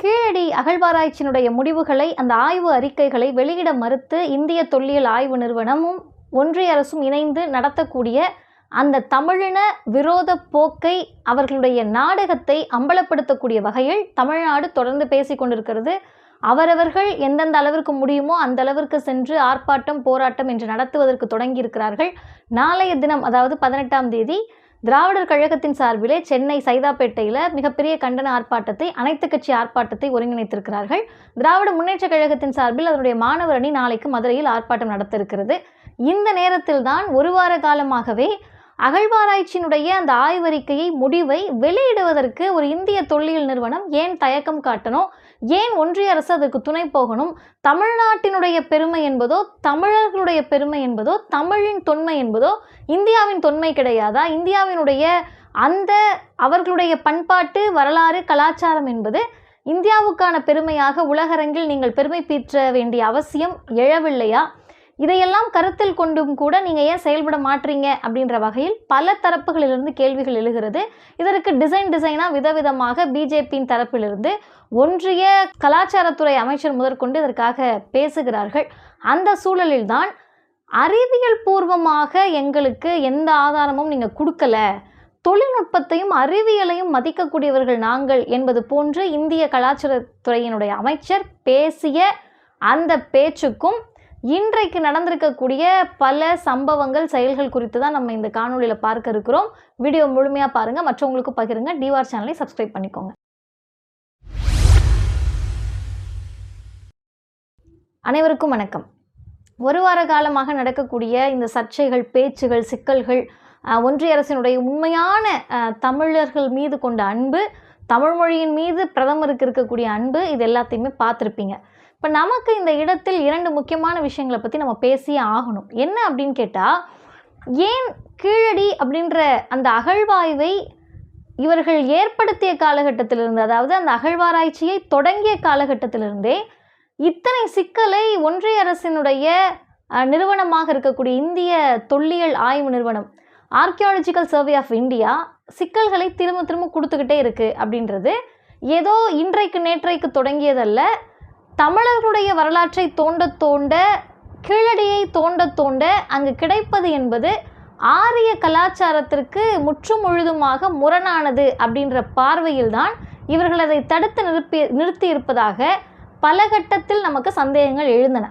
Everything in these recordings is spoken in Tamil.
கீழடி அகழ்வாராய்ச்சியினுடைய முடிவுகளை அந்த ஆய்வு அறிக்கைகளை வெளியிட மறுத்து இந்திய தொல்லியல் ஆய்வு நிறுவனமும் ஒன்றிய அரசும் இணைந்து நடத்தக்கூடிய அந்த தமிழின விரோத போக்கை அவர்களுடைய நாடகத்தை அம்பலப்படுத்தக்கூடிய வகையில் தமிழ்நாடு தொடர்ந்து பேசிக் கொண்டிருக்கிறது. அவரவர்கள் எந்தெந்த அளவிற்கு முடியுமோ அந்த அளவிற்கு சென்று ஆர்ப்பாட்டம் போராட்டம் என்று நடத்துவதற்கு தொடங்கி இருக்கிறார்கள். நாளைய தினம் அதாவது பதினெட்டாம் தேதி திராவிடர் கழகத்தின் சார்பிலே சென்னை சைதாப்பேட்டையில் மிகப்பெரிய கண்டன ஆர்ப்பாட்டத்தை அனைத்து கட்சி ஆர்ப்பாட்டத்தை ஒருங்கிணைத்திருக்கிறார்கள். திராவிட முன்னேற்ற கழகத்தின் சார்பில் அதனுடைய மாணவர் அணி நாளைக்கு மதுரையில் ஆர்ப்பாட்டம் நடத்த இருக்கிறது இந்த நேரத்தில் தான் ஒரு வார காலமாகவே அகழ்வாராய்ச்சியினுடைய அந்த ஆய்வறிக்கையை முடிவை வெளியிடுவதற்கு ஒரு இந்திய தொல்லியல் நிறுவனம் ஏன் தயக்கம் காட்டணும்? ஏன் ஒன்றிய அரசு அதற்கு துணை போகணும்? தமிழ்நாட்டினுடைய பெருமை என்பதோ தமிழர்களுடைய பெருமை என்பதோ தமிழின் தொன்மை என்பதோ இந்தியாவின் தொன்மை கிடையாதா? இந்தியாவினுடைய அந்த அவர்களுடைய பண்பாட்டு வரலாறு கலாச்சாரம் என்பது இந்தியாவுக்கான பெருமையாக உலகரங்கில் நீங்கள் பெருமை பீற்ற வேண்டிய அவசியம் எழவில்லையா? இதையெல்லாம் கருத்தில் கொண்டும் கூட நீங்கள் ஏன் செயல்பட மாட்டீங்க அப்படின்ற வகையில் பல தரப்புகளிலிருந்து கேள்விகள் எழுகிறது. இதற்கு டிசைன் டிசைனாக விதவிதமாக பிஜேபியின் தரப்பிலிருந்து ஒன்றிய கலாச்சாரத்துறை அமைச்சர் முதற்கொண்டு இதற்காக பேசுகிறார்கள். அந்த சூழலில்தான் அறிவியல் பூர்வமாக எங்களுக்கு எந்த ஆதாரமும் நீங்கள் கொடுக்கல. தொழில்நுட்பத்தையும் அறிவியலையும் மதிக்கக்கூடியவர்கள் நாங்கள் என்பது போன்று இந்திய கலாச்சாரத்துறையினுடைய அமைச்சர் பேசிய அந்த பேச்சுக்கும் இன்றைக்கு நடந்திருக்கக்கூடிய பல சம்பவங்கள் செயல்கள் குறித்து தான் நம்ம இந்த காணொலியில் பார்க்க இருக்கிறோம். வீடியோ முழுமையாக பாருங்கள் மற்றவங்களுக்கு பகிருங்க. டிவார் சேனலை சப்ஸ்கிரைப் பண்ணிக்கோங்க. அனைவருக்கும் வணக்கம். ஒரு வார காலமாக நடக்கக்கூடிய இந்த சர்ச்சைகள் பேச்சுகள் சிக்கல்கள் ஒன்றிய அரசினுடைய உண்மையான தமிழர்கள் மீது கொண்ட அன்பு தமிழ் மொழியின் மீது பிரதமருக்கு இருக்கக்கூடிய அன்பு இது எல்லாத்தையுமே பார்த்துருப்பீங்க. இப்போ நமக்கு இந்த இடத்தில் இரண்டு முக்கியமான விஷயங்களை பற்றி நம்ம பேசியே ஆகணும். என்ன அப்படின்னு கேட்டால் ஏன் கீழடி அப்படின்ற அந்த அகழ்வாய்வை இவர்கள் ஏற்படுத்திய காலகட்டத்திலிருந்து அதாவது அந்த அகழ்வாராய்ச்சியை தொடங்கிய காலகட்டத்திலிருந்தே இத்தனை சிக்கலை ஒன்றிய அரசினுடைய நிறுவனமாக இருக்கக்கூடிய இந்திய தொல்லியல் ஆய்வு நிறுவனம் ஆர்கியாலஜிக்கல் சர்வே ஆஃப் இந்தியா சிக்கல்களை திரும்ப திரும்ப கொடுத்துக்கிட்டே இருக்குது அப்படின்றது ஏதோ இன்றைக்கு நேற்றைக்கு தொடங்கியதல்ல தமிழர்களுடைய வரலாற்றை தோண்ட தோண்ட கீழடியை தோண்ட தோண்ட அங்கு கிடைப்பது என்பது ஆரிய கலாச்சாரத்திற்கு முற்றும் முழுதுமாக முரணானது அப்படின்ற பார்வையில்தான் இவர்கள் அதை தடுத்து நிறுத்தி நிறுத்தி இருப்பதாக பல கட்டத்தில் நமக்கு சந்தேகங்கள் எழுந்தன.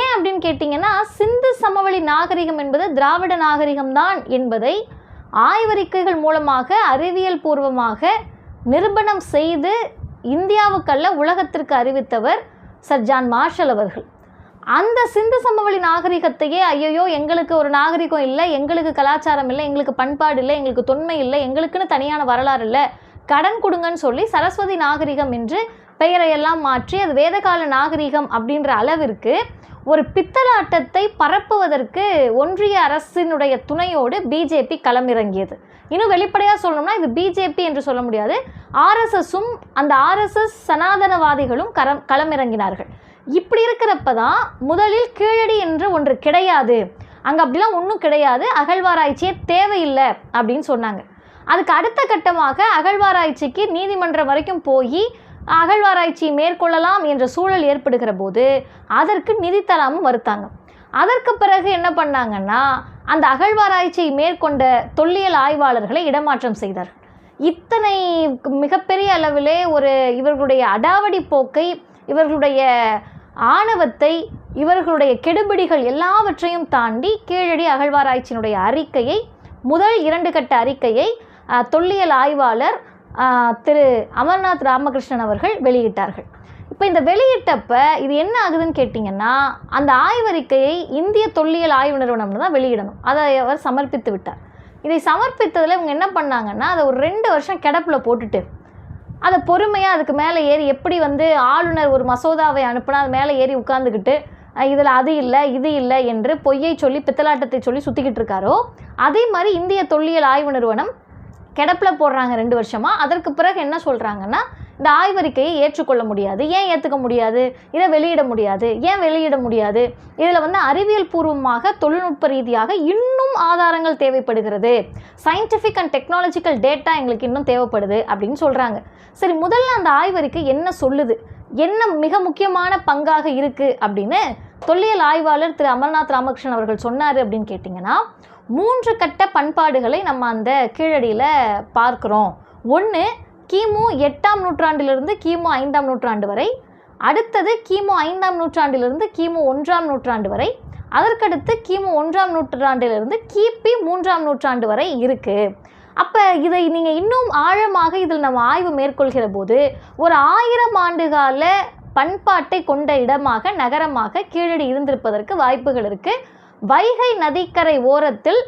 ஏன் அப்படின்னு கேட்டிங்கன்னா சிந்து சமவெளி நாகரிகம் என்பது திராவிட நாகரிகம்தான் என்பதை ஆய்வறிக்கைகள் மூலமாக அறிவியல் பூர்வமாக நிரூபணம் செய்து இந்தியாவுக்கல்ல உலகத்திற்கு அறிவித்தவர் சர் ஜான் மார்ஷல் அவர்கள். அந்த சிந்து சமவெளி நாகரிகத்தையே ஐயோ எங்களுக்கு ஒரு நாகரிகம் இல்லை எங்களுக்கு கலாச்சாரம் இல்லை எங்களுக்கு பண்பாடு இல்லை எங்களுக்கு தொன்மை இல்லை எங்களுக்குன்னு தனியான வரலாறு இல்லை. கடன் கொடுங்கன்னு சொல்லி சரஸ்வதி நாகரிகம் என்று பெயரையெல்லாம் மாற்றி அது வேதகால நாகரிகம் அப்படின்ற அளவிற்கு ஒரு பித்தலாட்டத்தை பரப்புவதற்கு ஒன்றிய அரசினுடைய துணையோடு பிஜேபி களமிறங்கியது. இன்னும் வெளிப்படையாக சொல்லணும்னா இது பிஜேபி என்று சொல்ல முடியாது. ஆர்எஸ்எஸும் அந்த ஆர்எஸ்எஸ் சனாதனவாதிகளும் கரம் களமிறங்கினார்கள். இப்படி இருக்கிறப்ப தான் முதலில் கீழடி என்று ஒன்று கிடையாது. அங்கே அப்படிலாம் ஒன்றும் கிடையாது. அகழ்வாராய்ச்சியே தேவையில்லை அப்படின்னு சொன்னாங்க. அதுக்கு அடுத்த கட்டமாக அகழ்வாராய்ச்சிக்கு நீதிமன்றம் வரைக்கும் போய் அகழ்வாராய்ச்சி மேற்கொள்ளலாம் என்ற சூழல் ஏற்படுகிற போது அதற்கு நிதி தராமல் மறுத்தாங்க. அதற்கு பிறகு என்ன பண்ணாங்கன்னா அந்த அகழ்வாராய்ச்சியை மேற்கொண்ட தொல்லியல் ஆய்வாளர்களை இடமாற்றம் செய்தார்கள் இத்தனை மிகப்பெரிய அளவிலே ஒரு இவர்களுடைய அடாவடி போக்கை இவர்களுடைய ஆணவத்தை இவர்களுடைய கெடுபிடிகள் எல்லாவற்றையும் தாண்டி கீழடி அகழ்வாராய்ச்சியினுடைய அறிக்கையை முதல் இரண்டு கட்ட அறிக்கையை தொல்லியல் ஆய்வாளர் திரு அமர்நாத் ராமகிருஷ்ணன் அவர்கள் வெளியிட்டார்கள். இப்போ இந்த வெளியிட்டப்ப இது என்ன ஆகுதுன்னு கேட்டிங்கன்னா அந்த ஆய்வறிக்கையை இந்திய தொல்லியல் ஆய்வு நிறுவனம்னு தான் வெளியிடணும். அதை அவர் சமர்ப்பித்து விட்டார். இதை சமர்ப்பித்ததில் இவங்க என்ன பண்ணாங்கன்னா அதை ஒரு ரெண்டு வருஷம் கிடப்பில் போட்டுட்டு அதை பொறுமையாக அதுக்கு மேலே ஏறி எப்படி வந்து ஆளுநர் ஒரு மசோதாவை அனுப்புனா அது மேலே ஏறி உட்காந்துக்கிட்டு இதில் அது இல்லை இது இல்லை என்று பொய்யை சொல்லி பித்தலாட்டத்தை சொல்லி சுற்றிக்கிட்டு இருக்காரோ அதே மாதிரி இந்திய தொல்லியல் ஆய்வு நிறுவனம் கிடப்பில் போடுறாங்க ரெண்டு வருஷமாக அதற்கு பிறகு என்ன சொல்கிறாங்கன்னா இந்த ஆய்வறிக்கையை ஏற்றுக்கொள்ள முடியாது. ஏன் ஏற்றுக்க முடியாது? இதை வெளியிட முடியாது. ஏன் வெளியிட முடியாது? இதில் வந்து அறிவியல் பூர்வமாக தொழில்நுட்ப ரீதியாக இன்னும் ஆதாரங்கள் தேவைப்படுகிறது. சயின்டிஃபிக் அண்ட் டெக்னாலஜிக்கல் டேட்டா எங்களுக்கு இன்னும் தேவைப்படுது அப்படின்னு சொல்கிறாங்க சரி முதல்ல அந்த ஆய்வறிக்கை என்ன சொல்லுது? என்ன மிக முக்கியமான பங்காக இருக்குது அப்படின்னு தொல்லியல் ஆய்வாளர் திரு அமர்நாத் ராமகிருஷ்ணன் அவர்கள் சொன்னார் அப்படின்னு கேட்டிங்கன்னா மூன்று கட்ட பண்பாடுகளை நம்ம அந்த கீழடியில் பார்க்குறோம். ஒன்று கிமு எட்டாம் நூற்றாண்டிலிருந்து கிமு ஐந்தாம் நூற்றாண்டு வரை அடுத்தது கிமு ஐந்தாம் நூற்றாண்டிலிருந்து கிமு ஒன்றாம் நூற்றாண்டு வரை அதற்கடுத்து கிமு ஒன்றாம் நூற்றாண்டிலிருந்து கிபி மூன்றாம் நூற்றாண்டு வரை இருக்குது அப்போ இதை நீங்கள் இன்னும் ஆழமாக இதில் நம்ம ஆய்வு மேற்கொள்கிற போது ஒரு ஆயிரம் ஆண்டுகால பண்பாட்டை கொண்ட இடமாக நகரமாக கீழடி இருந்திருப்பதற்கு வாய்ப்புகள் இருக்குது வைகை நதிக்கரை ஓரத்தில்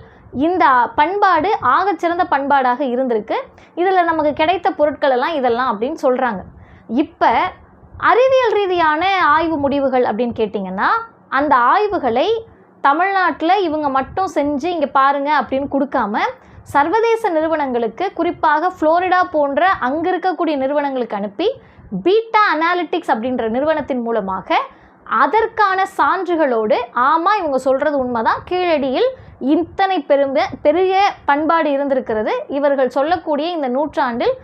இந்த பண்பாடு ஆகச்சிறந்த பண்பாடாக இருந்திருக்கு. இதில் நமக்கு கிடைத்த பொருட்கள் எல்லாம் இதெல்லாம் அப்படின்னு சொல்கிறாங்க இப்போ அறிவியல் ரீதியான ஆய்வு முடிவுகள் அப்படின்னு கேட்டிங்கன்னா அந்த ஆய்வுகளை தமிழ்நாட்டில் இவங்க மட்டும் செஞ்சு இங்கே பாருங்கள் அப்படின்னு கொடுக்காம சர்வதேச நிறுவனங்களுக்கு குறிப்பாக ஃப்ளோரிடா போன்ற அங்கே இருக்கக்கூடிய நிறுவனங்களுக்கு அனுப்பி பீட்டா அனாலிட்டிக்ஸ் அப்படின்ற நிறுவனத்தின் மூலமாக அதற்கான சான்றுகளோடு ஆமாம் இவங்க சொல்கிறது உண்மைதான். கீழடியில் இத்தனை பெரும்ப பெரிய பண்பாடு இருந்திருக்கிறது. இவர்கள் சொல்லக்கூடிய இந்த நூற்றாண்டில்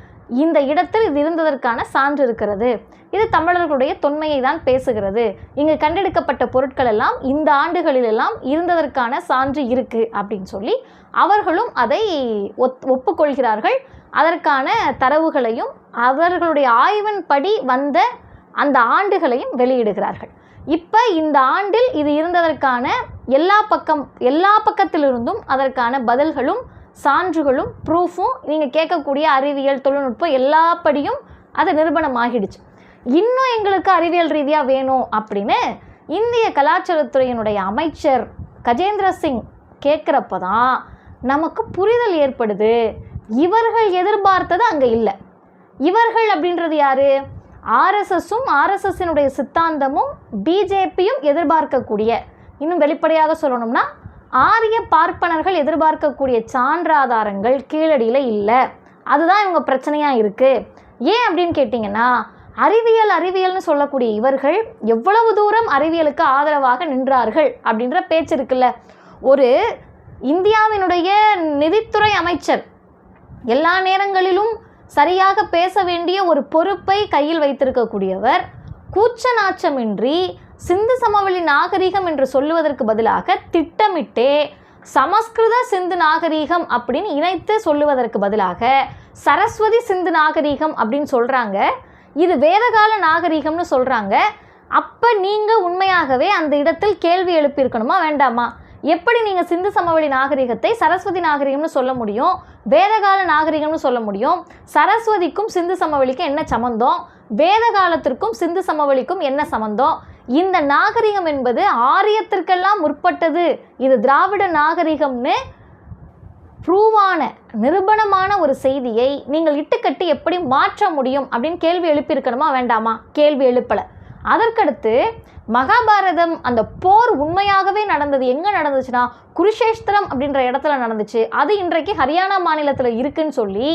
இந்த இடத்தில் இது இருந்ததற்கான சான்று இருக்கிறது. இது தமிழர்களுடைய தொன்மையை தான் பேசுகிறது. இங்கு கண்டெடுக்கப்பட்ட பொருட்கள் எல்லாம் இந்த ஆண்டுகளிலெல்லாம் இருந்ததற்கான சான்று இருக்கு அப்படின்னு சொல்லி அவர்களும் அதை ஒத் ஒப்புக்கொள்கிறார்கள். அதற்கான தரவுகளையும் அவர்களுடைய ஆய்வின்படி வந்த அந்த ஆண்டுகளையும் வெளியிடுகிறார்கள். இப்போ இந்த ஆண்டில் இது இருந்ததற்கான எல்லா பக்கம் எல்லா பக்கத்திலிருந்தும் அதற்கான பதில்களும் சான்றுகளும் ப்ரூஃபும் நீங்கள் கேட்கக்கூடிய அறிவியல் தொழில்நுட்பம் எல்லாப்படியும் அது நிரூபணமாகிடுச்சு. இன்னும் எங்களுக்கு அறிவியல் ரீதியாக வேணும் அப்படின்னு இந்திய கலாச்சாரத்துறையினுடைய அமைச்சர் கஜேந்திர சிங் கேட்குறப்ப தான் நமக்கு புரிதல் ஏற்படுது. இவர்கள் எதிர்பார்த்தது அங்கே இல்லை. இவர்கள் அப்படின்றது யாரு? ஆர்எஸ்எஸும் ஆர்எஸ்எஸ்ஸினுடைய சித்தாந்தமும் பிஜேபியும் எதிர்பார்க்கக்கூடிய இன்னும் வெளிப்படையாக சொல்லணும்னா ஆரிய பார்ப்பனர்கள் எதிர்பார்க்கக்கூடிய சான்றாதாரங்கள் கீழடியில் இல்லை. அதுதான் இவங்க பிரச்சனையாக இருக்குது ஏன் அப்படின்னு கேட்டிங்கன்னா அறிவியல் அறிவியல்னு சொல்லக்கூடிய இவர்கள் எவ்வளவு தூரம் அறிவியலுக்கு ஆதரவாக நின்றார்கள் அப்படின்ற பேச்சு இருக்குல்ல. ஒரு இந்தியாவினுடைய நிதித்துறை அமைச்சர் எல்லா நேரங்களிலும் சரியாக பேச வேண்டிய ஒரு பொறுப்பை கையில் வைத்திருக்கக்கூடியவர் கூச்ச நாச்சமின்றி சிந்து சமவெளி நாகரிகம் என்று சொல்லுவதற்கு பதிலாக திட்டமிட்டே சமஸ்கிருத சிந்து நாகரீகம் அப்படின்னு இணைத்து சொல்லுவதற்கு பதிலாக சரஸ்வதி சிந்து நாகரீகம் அப்படின்னு சொல்கிறாங்க இது வேதகால நாகரீகம்னு சொல்கிறாங்க அப்போ நீங்கள் உண்மையாகவே அந்த இடத்தில் கேள்வி எழுப்பியிருக்கணுமா வேண்டாமா? எப்படி நீங்கள் சிந்து சமவெளி நாகரிகத்தை சரஸ்வதி நாகரிகம்னு சொல்ல முடியும்? வேதகால நாகரிகம்னு சொல்ல முடியும். சரஸ்வதிக்கும் சிந்து சமவெளிக்கும் என்ன சம்மந்தம் வேத காலத்திற்கும் சிந்து சமவெளிக்கும் என்ன சம்மந்தம் இந்த நாகரிகம் என்பது ஆரியத்திற்கெல்லாம் முற்பட்டது. இது திராவிட நாகரிகம்னு ப்ரூவான நிரூபணமான ஒரு செய்தியை நீங்கள் இட்டுக்கட்டி எப்படி மாற்ற முடியும் அப்படின்னு கேள்வி எழுப்பியிருக்கணுமா வேண்டாமா? கேள்வி எழுப்பலை. அதற்கடுத்து மகாபாரதம் அந்த போர் உண்மையாகவே நடந்தது. எங்கே நடந்துச்சுன்னா குருஷேஸ்திரம் அப்படின்ற இடத்துல நடந்துச்சு. அது இன்றைக்கு ஹரியானா மாநிலத்தில் இருக்குன்னு சொல்லி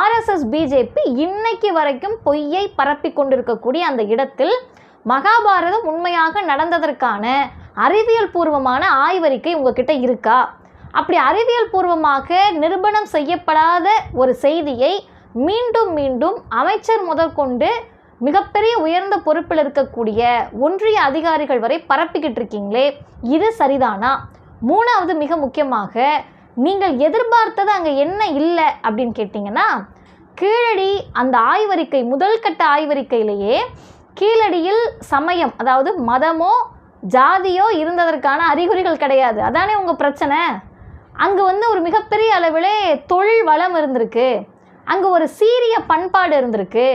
ஆர்எஸ்எஸ் பிஜேபி இன்னைக்கு வரைக்கும் பொய்யை பரப்பி கொண்டிருக்கக்கூடிய அந்த இடத்தில் மகாபாரதம் உண்மையாக நடந்ததற்கான அறிவியல் பூர்வமான ஆய்வறிக்கை உங்ககிட்ட இருக்கா? அப்படி அறிவியல் பூர்வமாக நிரூபணம் செய்யப்படாத ஒரு செய்தியை மீண்டும் மீண்டும் அமைச்சர் முதற்கொண்டு மிகப்பெரிய உயர்ந்த பொறுப்பில் இருக்கக்கூடிய ஒன்றிய அதிகாரிகள் வரை பரப்பிக்கிட்டு இருக்கீங்களே இது சரிதானா? மூணாவது மிக முக்கியமாக நீங்கள் எதிர்பார்த்தது அங்கே என்ன இல்லை அப்படின்னு கேட்டிங்கன்னா கீழடி அந்த ஆய்வறிக்கை முதல் கட்ட ஆய்வறிக்கையிலேயே கீழடியில் சமயம் அதாவது மதமோ ஜாதியோ இருந்ததற்கான அறிகுறிகள் கிடையாது. அதானே உங்கள் பிரச்சனை? அங்கே வந்து ஒரு மிகப்பெரிய அளவிலே தொழில் வளம் இருந்திருக்கு. அங்கே ஒரு சீரிய பண்பாடு இருந்திருக்கு.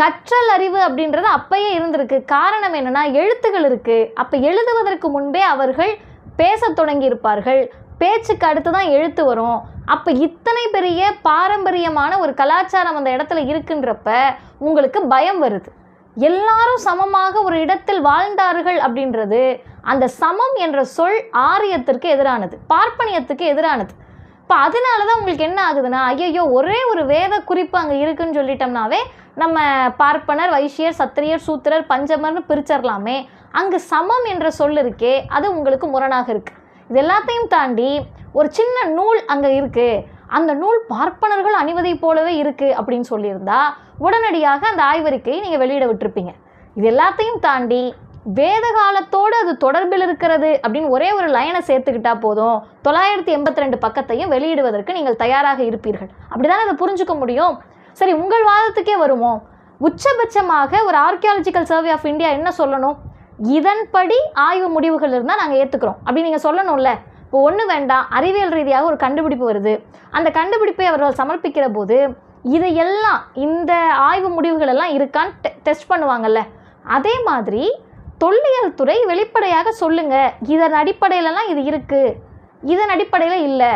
கற்றல் அறிவு அப்படின்றது அப்பயே இருந்திருக்கு. காரணம் என்னன்னா எழுத்துகள் இருக்குது அப்போ எழுதுவதற்கு முன்பே அவர்கள் பேசத் தொடங்கி இருப்பார்கள் பேச்சுக்கு அடுத்து தான் எழுத்து வரும். அப்போ இத்தனை பெரிய பாரம்பரியமான ஒரு கலாச்சாரம் அந்த இடத்துல இருக்குன்றப்ப உங்களுக்கு பயம் வருது. எல்லாரும் சமமாக ஒரு இடத்தில் வாழ்ந்தார்கள் அப்படின்றது அந்த சமம் என்ற சொல் ஆரியத்திற்கு எதிரானது. பார்ப்பனியத்துக்கு எதிரானது. இப்போ அதனால தான் உங்களுக்கு என்ன ஆகுதுன்னா ஐயோ ஒரே ஒரு வேத குறிப்பு அங்கே இருக்குன்னு சொல்லிட்டோம்னாவே நம்ம பார்ப்பனர் வைஷ்யர் சத்திரியர் சூத்திரர் பஞ்சமர்னு பிரிச்சிடலாமே அங்கு சமம் என்ற சொல் இருக்கே அது உங்களுக்கு முரணாக இருக்கு. இது எல்லாத்தையும் தாண்டி ஒரு சின்ன நூல் அங்கே இருக்கு. அந்த நூல் பார்ப்பனர்கள் அணிவதைப் போலவே இருக்கு அப்படின்னு சொல்லியிருந்தா உடனடியாக அந்த ஆய்வறிக்கையை நீங்கள் வெளியிட விட்டுருப்பீங்க. இது எல்லாத்தையும் தாண்டி வேத காலத்தோடு அது தொடர்பில் இருக்கிறது அப்படின்னு ஒரே ஒரு லைனை சேர்த்துக்கிட்டா போதும். தொள்ளாயிரத்தி எண்பத்தி ரெண்டு பக்கத்தையும் வெளியிடுவதற்கு நீங்கள் தயாராக இருப்பீர்கள். அப்படிதான் அதை புரிஞ்சுக்க முடியும்? சரி உங்கள் வாதத்துக்கே வருவோம் உச்சபட்சமாக ஒரு ஆர்கியாலஜிக்கல் சர்வே ஆஃப் இந்தியா என்ன சொல்லணும்? இதன்படி ஆய்வு முடிவுகள் இருந்தால் நாங்கள் ஏற்றுக்கிறோம் அப்படி நீங்கள் சொல்லணும்ல. இப்போ ஒன்று வேண்டாம் அறிவியல் ரீதியாக ஒரு கண்டுபிடிப்பு வருது. அந்த கண்டுபிடிப்பை அவர்கள் சமர்ப்பிக்கிற போது இதையெல்லாம் இந்த ஆய்வு முடிவுகள் எல்லாம் இருக்கான்னு டெ டெஸ்ட் பண்ணுவாங்கல்ல. அதே மாதிரி தொல்லியல் துறை வெளிப்படையாக சொல்லுங்கள் இதன் அடிப்படையிலலாம் இது இருக்குது இதன் அடிப்படையில் இல்லை.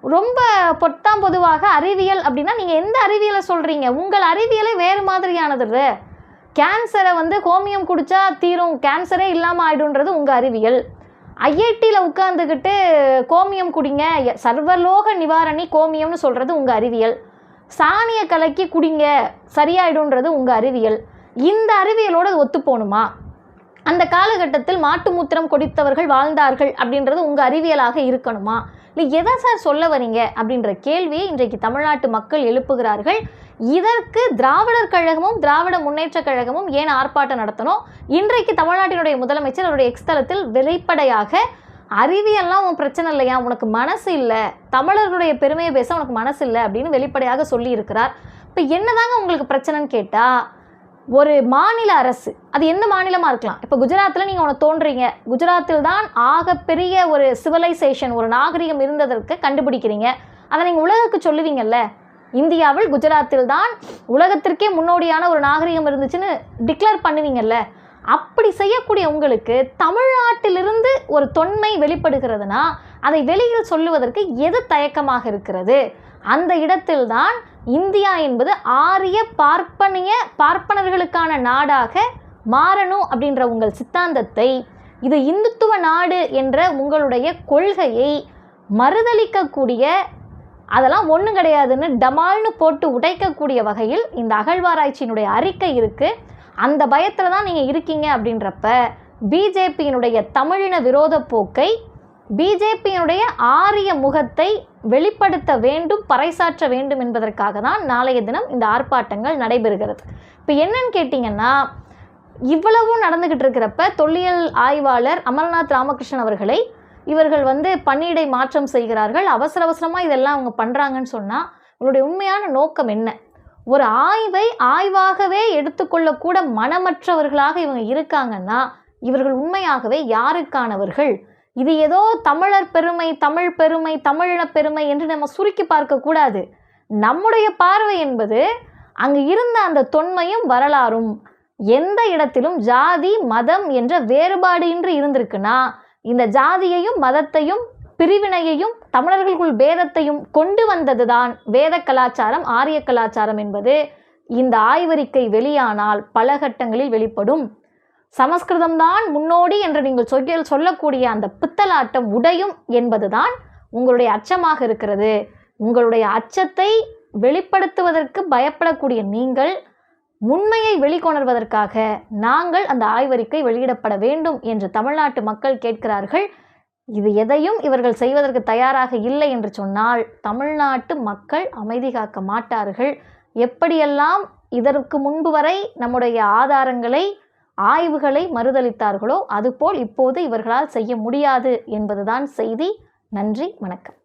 ரொம்ப பொத்தாம் பொதுவாக அறிவியல் அப்படின்னா நீங்கள் எந்த அறிவியலை சொல்கிறீங்க உங்கள் அறிவியலே வேறு மாதிரியானது கேன்சரை வந்து ஹோமியம் குடித்தா தீரும். கேன்சரே இல்லாமல் ஆயிடுன்றது உங்கள் அறிவியல். ஐஐடியில் உட்காந்துக்கிட்டு கோமியம் குடிங்க. சர்வலோக நிவாரணி கோமியம்னு சொல்கிறது உங்கள் அறிவியல். சாணியை கலக்கி குடிங்க. சரியாயிடுன்றது உங்கள் அறிவியல். இந்த அறிவியலோடு ஒத்து போகணுமா அந்த காலகட்டத்தில் மாட்டு மூத்திரம் குடித்தவர்கள் வாழ்ந்தார்கள் அப்படின்றது உங்கள் அறிவியலாக இருக்கணுமா? இல்லை எதை சார் சொல்ல வரீங்க அப்படின்ற கேள்வியை இன்றைக்கு தமிழ்நாட்டு மக்கள் எழுப்புகிறார்கள். இதற்கு திராவிடர் கழகமும் திராவிட முன்னேற்றக் கழகமும் ஏன் ஆர்ப்பாட்டம் நடத்தணும்? இன்றைக்கு தமிழ்நாட்டினுடைய முதலமைச்சர் அவருடைய எக்ஸ்தலத்தில் வெளிப்படையாக அறிவியல்லாம் உன் பிரச்சனை இல்லையா? உனக்கு மனசு இல்லை. தமிழர்களுடைய பெருமையை பேச உனக்கு மனசு இல்லை. அப்படின்னு வெளிப்படையாக சொல்லியிருக்கிறார். இப்போ என்னதாங்க உங்களுக்கு பிரச்சனைன்னு கேட்டால் ஒரு மாநில அரசு அது எந்த மாநிலமாக இருக்கலாம்? இப்போ குஜராத்தில் நீங்கள் உனக்கு தோன்றீங்க குஜராத்தில் தான் ஆகப்பெரிய ஒரு சிவிலைசேஷன் ஒரு நாகரிகம் இருந்ததற்கு கண்டுபிடிக்கிறீங்க. அதை நீங்கள் உலகுக்கு சொல்லுவீங்கல்ல? இந்தியாவில் குஜராத்தில் தான் உலகத்திற்கே முன்னோடியான ஒரு நாகரிகம் இருந்துச்சுன்னு டிக்ளேர் பண்ணுவீங்கல்ல? அப்படி செய்யக்கூடிய உங்களுக்கு தமிழ்நாட்டிலிருந்து ஒரு தொன்மை வெளிப்படுகிறதுனா அதை வெளியில் சொல்லுவதற்கு எது தயக்கமாக இருக்கிறது? அந்த இடத்தில்தான் இந்தியா என்பது ஆரிய பார்ப்பனிய பார்ப்பனர்களுக்கான நாடாக மாறணும் அப்படின்ற உங்கள் சித்தாந்தத்தை இது இந்துத்துவ நாடு என்ற உங்களுடைய கொள்கையை மறுதளிக்கக்கூடிய அதெல்லாம் ஒன்றும் கிடையாதுன்னு டமால்னு போட்டு உடைக்கக்கூடிய வகையில் இந்த அகழ்வாராய்ச்சியினுடைய அறிக்கை இருக்குது அந்த பயத்தில் தான் நீங்கள் இருக்கீங்க அப்படின்றப்ப பிஜேபியினுடைய தமிழின விரோத போக்கை பிஜேபியினுடைய ஆரிய முகத்தை வெளிப்படுத்த வேண்டும் பறைசாற்ற வேண்டும் என்பதற்காக தான் நாளைய தினம் இந்த ஆர்ப்பாட்டங்கள் நடைபெறுகிறது. இப்போ என்னன்னு கேட்டிங்கன்னா இவ்வளவும் நடந்துக்கிட்டு இருக்கிறப்ப தொல்லியல் ஆய்வாளர் அமர்நாத் ராமகிருஷ்ணன் அவர்களை இவர்கள் வந்து பணியிடை மாற்றம் செய்கிறார்கள். அவசர அவசரமாக இதெல்லாம் அவங்க பண்ணுறாங்கன்னு சொன்னால் இவருடைய உண்மையான நோக்கம் என்ன? ஒரு ஆய்வை ஆய்வாகவே எடுத்துக்கொள்ளக்கூட மனமற்றவர்களாக இவங்க இருக்காங்கன்னா இவர்கள் உண்மையாகவே யாருக்கானவர்கள்? இது ஏதோ தமிழர் பெருமை தமிழ் பெருமை தமிழின பெருமை என்று நம்ம சுருக்கி பார்க்கக்கூடாது நம்முடைய பார்வை என்பது அங்கு இருந்த அந்த தொன்மையும் வரலாறும். எந்த இடத்திலும் ஜாதி மதம் என்ற வேறுபாடு இன்றி இருந்திருக்குன்னா இந்த ஜாதியையும் மதத்தையும் பிரிவினையையும் தமிழர்களுக்குள் பேதத்தையும் கொண்டு வந்ததுதான் வேத கலாச்சாரம் ஆரிய கலாச்சாரம் என்பது. இந்த ஆய்வறிக்கை வெளியானால் பல கட்டங்களில் வெளிப்படும். சமஸ்கிருதம்தான் முன்னோடி என்று நீங்கள் சொல்ல சொல்லக்கூடிய அந்த பித்தலாட்டம் உடையும் என்பதுதான் உங்களுடைய அச்சமாக இருக்கிறது. உங்களுடைய அச்சத்தை வெளிப்படுத்துவதற்கு பயப்படக்கூடிய நீங்கள் உண்மையை வெளிக்கொணர்வதற்காக நாங்கள் அந்த ஆய்வறிக்கை வெளியிடப்பட வேண்டும் என்று தமிழ்நாட்டு மக்கள் கேட்கிறார்கள். இது எதையும் இவர்கள் செய்வதற்கு தயாராக இல்லை என்று சொன்னால் தமிழ்நாட்டு மக்கள் அமைதி காக்க மாட்டார்கள். எப்படியெல்லாம் இதற்கு முன்பு வரை நம்முடைய ஆதாரங்களை ஆய்வுகளை மறுதளித்தார்களோ அதுபோல் இப்போது இவர்களால் செய்ய முடியாது என்பதுதான் செய்தி. நன்றி வணக்கம்.